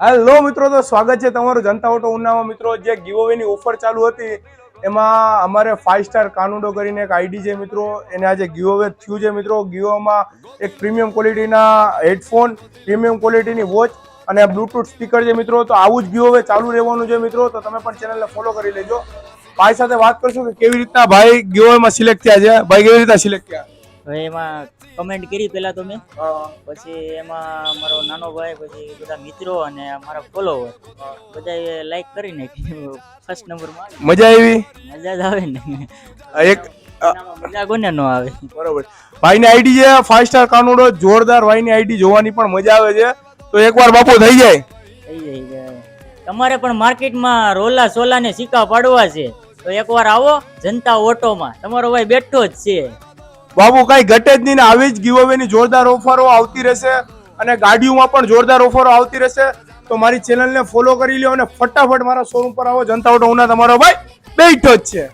Hello મિત્રો, તો સ્વાગત છે તમારું જનતા ઓટો ઉનામાં. મિત્રો, જે ગીવોવેની ઓફર ચાલુ હતી, એમાં અમારે ફાઇવ સ્ટાર કાનુડો કરીને એક આઈડી છે મિત્રો. એને આજે ગીવોવે થયું છે મિત્રો. ગીવોમાં એક પ્રીમિયમ ક્વોલિટીના હેડફોન પ્રીમિયમ ક્વોલિટીની વોચ અને બ્લૂટૂથ સ્પીકર છે મિત્રો. તો આવું જ ગીવોવે ચાલુ રહેવાનું છે મિત્રો. તો તમે પણ ચેનલને ફોલો કરી લેજો. ભાઈ સાથે વાત કરશું કે કેવી રીતના ભાઈ ગીવોવેમાં સિલેક્ટ થયા છે? ભાઈ, કેવી રીતના સિલેક્ટ થયા? હવે એમાં કમેન્ટ કરી પેલા તો મેં પછી એમાં મારો નાનો ભાઈ પછી બધા મિત્રો અને મારા ફોલોવર બધાએ લાઈક કરી નાખી ફર્સ્ટ નંબરમાં. મજા આવી? મજા જ આવે ને. એક મજા કોને ન આવે? બરોબર. ભાઈની આઈડી છે ફાઈવ સ્ટાર કાનુડો જોરદાર ભાઈની આઈડી જોવાની પણ મજા આવે છે. તો એકવાર બાપુ થઈ જાય. થઈ જાય તમારે પણ માર્કેટમાં રોલા સોલા ને સિક્કા પાડવા છે. તો એકવાર આવો જનતા ઓટોમાં. તમારો ભાઈ બેઠો જ છે. બાબુ, કઈ ઘટે જ નહીં ને આવી જ ગીવવેની જોરદાર ઓફરો આવતી રહેશે અને ગાડીઓમાં પણ જોરદાર ઓફરો આવતી રહેશે. તો મારી ચેનલને ફોલો કરી લ્યો અને ફટાફટ મારા શોરૂમ પર આવો. જનતા ઓટો ઉના તમારો ભાઈ, બેઠો જ છે.